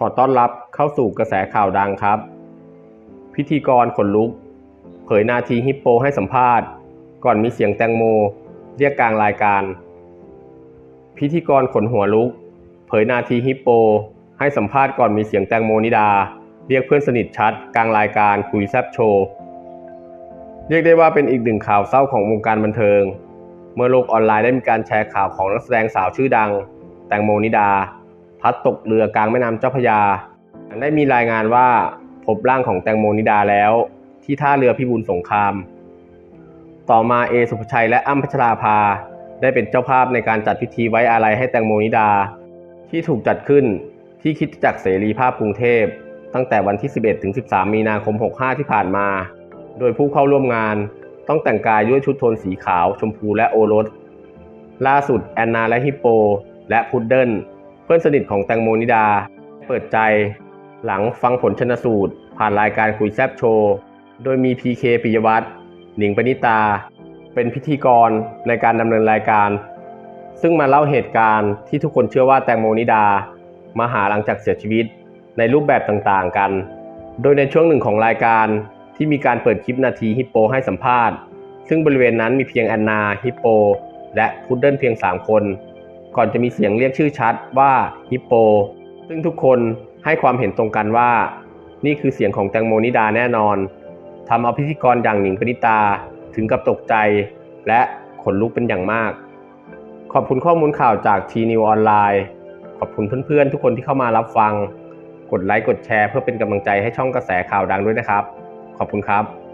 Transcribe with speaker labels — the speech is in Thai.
Speaker 1: ขอต้อนรับเข้าสู่กระแสข่าวดังครับ พิธีกรขนลุก เผยนาทีฮิปโปให้สัมภาษณ์ ก่อนมีเสียงแตงโม เรียกกลางรายการ พิธีกรขนหัวลุก เผยนาทีฮิปโป ให้สัมภาษณ์ก่อนมีเสียงแตงโมนิดา เรียกเพื่อนสนิทชัด กลางรายการคุยแซบโชว์เรียกได้ว่าเป็นอีกหนึ่งข่าวเศร้าของวงการบันเทิง เมื่อโลกออนไลน์ได้มีการแชร์ข่าวของนักแสดงสาวชื่อดัง แตงโมนิดา พลัดตกเรือกลางแม่น้ำเจ้าพระยา ได้มีรายงานว่าพบร่างของแตงโมนิดาแล้ว ที่ท่าเรือพิบูลสงคราม ต่อมาเอสุภชัยและอ้ำพัชราภา ได้เป็นเจ้าภาพในการจัดพิธีไว้อาลัยให้แตงโมนิดา ที่ถูกจัดขึ้นที่คิดจักรเสรีภาพกรุงเทพ ตั้งแต่วันที่ 11ถึง13 มีนาคม 65 ที่ผ่านมา โดยผู้เข้าร่วมงานต้องแต่งกายด้วยชุดโทนสีขาว ชมพูและโอรส ล่าสุดแอนนาและฮิปโป และพุดเดิ้ล เพื่อนสนิทของแตงโมนิดา เปิดใจหลังฟังผลชนสูตร ผ่านรายการคุยแซบโชว์ โดยมีพีเคปิยวัฒน์หนิงปณิตา เป็นพิธีกรในการดำเนินรายการ ซึ่งมาเล่าเหตุการณ์ที่ทุกคนเชื่อว่าแตงโมนิดา มาหาหลังจากเสียชีวิตในรูปแบบต่างๆกัน โดยในช่วงหนึ่งของรายการที่มีการเปิดคลิปนาทีฮิปโปให้สัมภาษณ์ ซึ่งบริเวณนั้นมีเพียงแอนนาฮิปโป และพุดเดิ้ลเพียง 3 คน ก่อนจะมีเสียงเรียกชื่อชัดว่าฮิปโป ซึ่งทุกคนให้ความเห็นตรงกันว่า นี่คือเสียงของแตงโมนิดาแน่นอนทำเอาพิธีกรอย่างหนิงปณิตาถึงกับตกใจ และขนลุกเป็นอย่างมาก ขอบคุณข้อมูลข่าวจากทีนิวออนไลน์ ขอบคุณเพื่อนๆ ทุกคนที่เข้ามารับฟัง กดไลค์กดแชร์เพื่อเป็นกำลังใจให้ช่องกระแสข่าวดังด้วยนะครับ ขอบคุณครับ